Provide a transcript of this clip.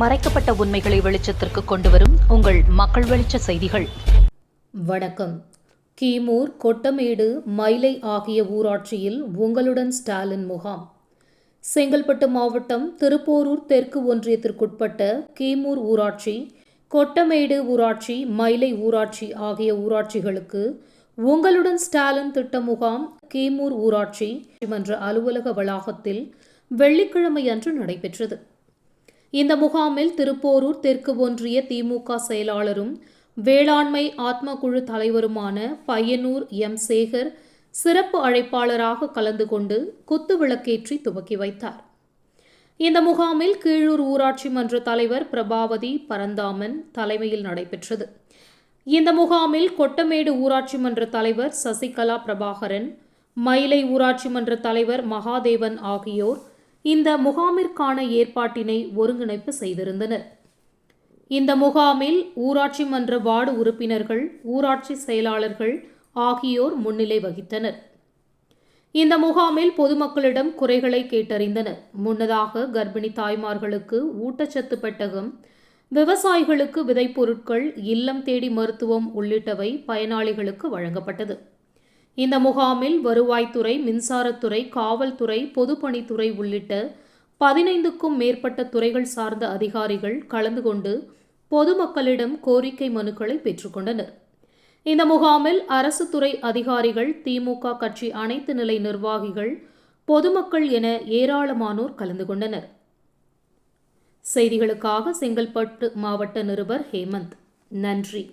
மறைக்கப்பட்ட உண்மைகளை வெளிச்சத்திற்கு கொண்டுவரும் உங்கள் மக்கள் வெளிச்ச செய்திகள். வணக்கம். கீமூர் கொட்டமேடு மயிலை ஆகிய ஊராட்சியில் உங்களுடன் ஸ்டாலின் முகாம். செங்கல்பட்டு மாவட்டம் திருப்போரூர் தெற்கு ஒன்றியத்திற்குட்பட்ட கீமூர் ஊராட்சி கொட்டமேடு ஊராட்சி மயிலை ஊராட்சி ஆகிய ஊராட்சிகளுக்கு உங்களுடன் ஸ்டாலின் திட்ட முகாம் கீமூர் ஊராட்சி மன்ற அலுவலக வளாகத்தில் வெள்ளிக்கிழமை அன்று நடைபெற்றது. இந்த முகாமில் திருப்போரூர் தெற்கு ஒன்றிய திமுக செயலாளரும் வேளாண்மை ஆத்ம குழு தலைவருமான பையனூர் எம். சேகர் சிறப்பு அழைப்பாளராக கலந்து கொண்டு குத்து விளக்கேற்றி துவக்கி வைத்தார். இந்த முகாமில் கீழூர் ஊராட்சி மன்ற தலைவர் பிரபாவதி பரந்தாமன் தலைமையில் நடைபெற்றது. இந்த முகாமில் கொட்டமேடு ஊராட்சி மன்ற தலைவர் சசிகலா பிரபாகரன் மயிலை ஊராட்சி மன்ற தலைவர் மகாதேவன் ஆகியோர் இந்த முகாமிற்கான ஏற்பாட்டினை ஒருங்கிணைப்பு செய்திருந்தனர். இந்த முகாமில் ஊராட்சி மன்ற வார்டு உறுப்பினர்கள் ஊராட்சி செயலாளர்கள் ஆகியோர் முன்னிலை வகித்தனர். இந்த முகாமில் பொதுமக்களிடம் குறைகளை கேட்டறிந்தனர். முன்னதாக கர்ப்பிணி தாய்மார்களுக்கு ஊட்டச்சத்து பெட்டகம் விவசாயிகளுக்கு விதைப்பொருட்கள் இல்லம் தேடி மருத்துவம் உள்ளிட்டவை பயனாளிகளுக்கு வழங்கப்பட்டது. இந்த முகாமில் வருவாய்த்துறை மின்சாரத்துறை காவல்துறை பொதுப்பணித்துறை உள்ளிட்ட பதினைந்துக்கும் மேற்பட்ட துறைகள் சார்ந்த அதிகாரிகள் கலந்து கொண்டு பொதுமக்களிடம் கோரிக்கை மனுக்களை பெற்றுக்கொண்டனர் இந்த முகாமில் அரசு துறை அதிகாரிகள் திமுக கட்சி அனைத்து நிலை நிர்வாகிகள் பொதுமக்கள் என ஏராளமானோர் கலந்து கொண்டனர். செய்திகளுக்காக செங்கல்பட்டு மாவட்ட நிருபர் ஹேமந்த். நன்றி.